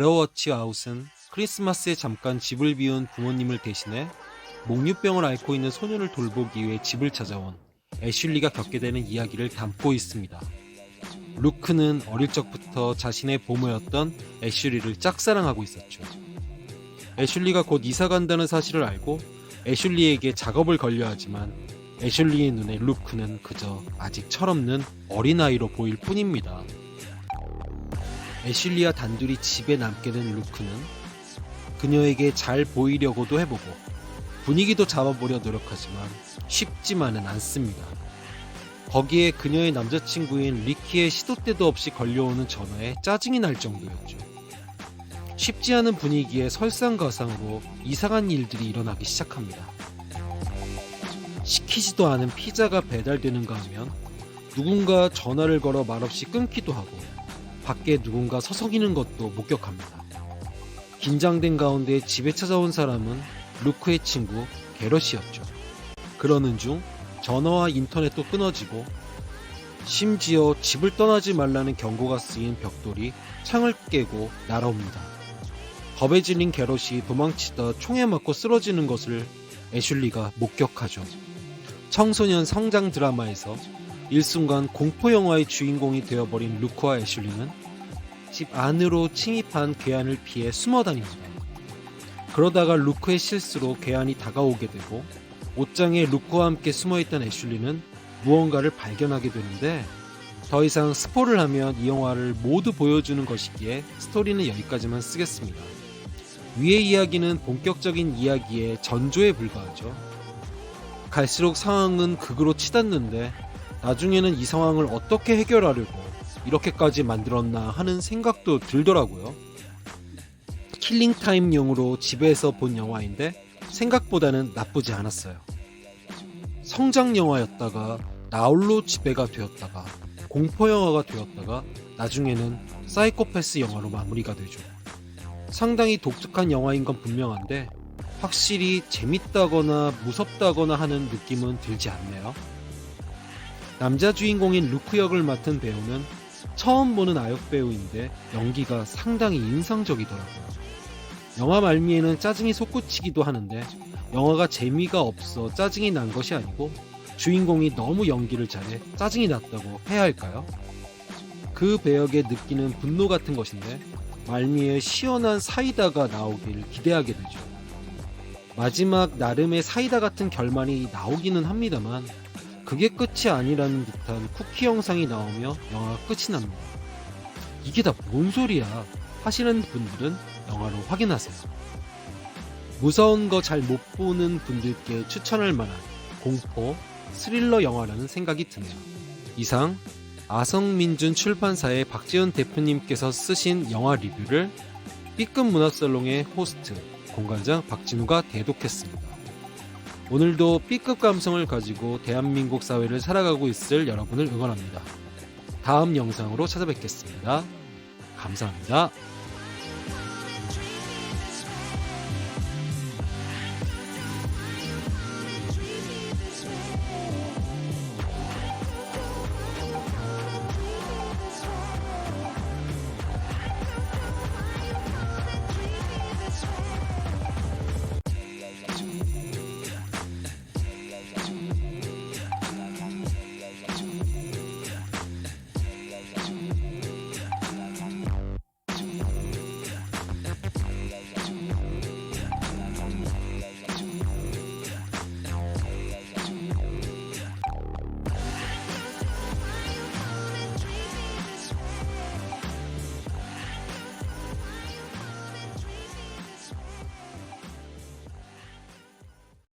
리치 아웃은 크리스마스에 잠깐 집을 비운 부모님을 대신해 목류병을 앓고 있는 소년을 돌보기 위해 집을 찾아온 애슐리가 겪게 되는 이야기를 담고 있습니다. 루크는 어릴 적부터 자신의 보모였던 애슐리를 짝사랑하고 있었죠. 애슐리가 곧 이사 간다는 사실을 알고 애슐리에게 작업을 걸려 하지만 애슐리의 눈에 루크는 그저 아직 철없는 어린아이로 보일 뿐입니다. 애슐리와 단둘이 집에 남게 된 루크는 그녀에게 잘 보이려고도 해보고 분위기도 잡아보려 노력하지만 쉽지만은 않습니다. 거기에 그녀의 남자친구인 리키의 시도 때도 없이 걸려오는 전화에 짜증이 날 정도였죠. 쉽지 않은 분위기에 설상가상으로 이상한 일들이 일어나기 시작합니다. 시키지도 않은 피자가 배달되는가 하면 누군가 전화를 걸어 말없이 끊기도 하고 밖에 누군가 서성이는 것도 목격합니다. 긴장된 가운데 집에 찾아온 사람은 루크의 친구 게럿이었죠. 그러는 중 전화와 인터넷도 끊어지고 심지어 집을 떠나지 말라는 경고가 쓰인 벽돌이 창을 깨고 날아옵니다. 겁에 질린 게럿이 도망치다 총에 맞고 쓰러지는 것을 애슐리가 목격하죠. 청소년 성장 드라마에서 일순간 공포 영화의 주인공이 되어버린 루크와 애슐리는 집 안으로 침입한 괴한을 피해 숨어 다닙니다. 그러다가 루크의 실수로 괴한이 다가오게 되고 옷장에 루크와 함께 숨어있던 애슐리는 무언가를 발견하게 되는데 더 이상 스포를 하면 이 영화를 모두 보여주는 것이기에 스토리는 여기까지만 쓰겠습니다. 위의 이야기는 본격적인 이야기의 전조에 불과하죠. 갈수록 상황은 극으로 치닫는데 나중에는 이 상황을 어떻게 해결하려고 이렇게까지 만들었나 하는 생각도 들더라고요. 킬링타임용으로 집에서 본 영화인데 생각보다는 나쁘지 않았어요. 성장 영화였다가 나홀로 지배가 되었다가 공포 영화가 되었다가 나중에는 사이코패스 영화로 마무리가 되죠. 상당히 독특한 영화인 건 분명한데 확실히 재밌다거나 무섭다거나 하는 느낌은 들지 않네요. 남자 주인공인 루크 역을 맡은 배우는 처음 보는 아역 배우인데 연기가 상당히 인상적이더라고요. 영화 말미에는 짜증이 솟구치기도 하는데 영화가 재미가 없어 짜증이 난 것이 아니고 주인공이 너무 연기를 잘해 짜증이 났다고 해야 할까요? 그 배역에 느끼는 분노 같은 것인데 말미에 시원한 사이다가 나오길 기대하게 되죠. 마지막 나름의 사이다 같은 결말이 나오기는 합니다만 그게 끝이 아니라는 듯한 쿠키 영상이 나오며 영화가 끝이 납니다. 이게 다 뭔 소리야 하시는 분들은 영화로 확인하세요. 무서운 거 잘 못 보는 분들께 추천할 만한 공포, 스릴러 영화라는 생각이 드네요. 이상 아성민준 출판사의 박지현 대표님께서 쓰신 영화 리뷰를 B급 문화살롱의 호스트 공관장 박진우가 대독했습니다. 오늘도 B급 감성을 가지고 대한민국 사회를 살아가고 있을 여러분을 응원합니다. 다음 영상으로 찾아뵙겠습니다. 감사합니다.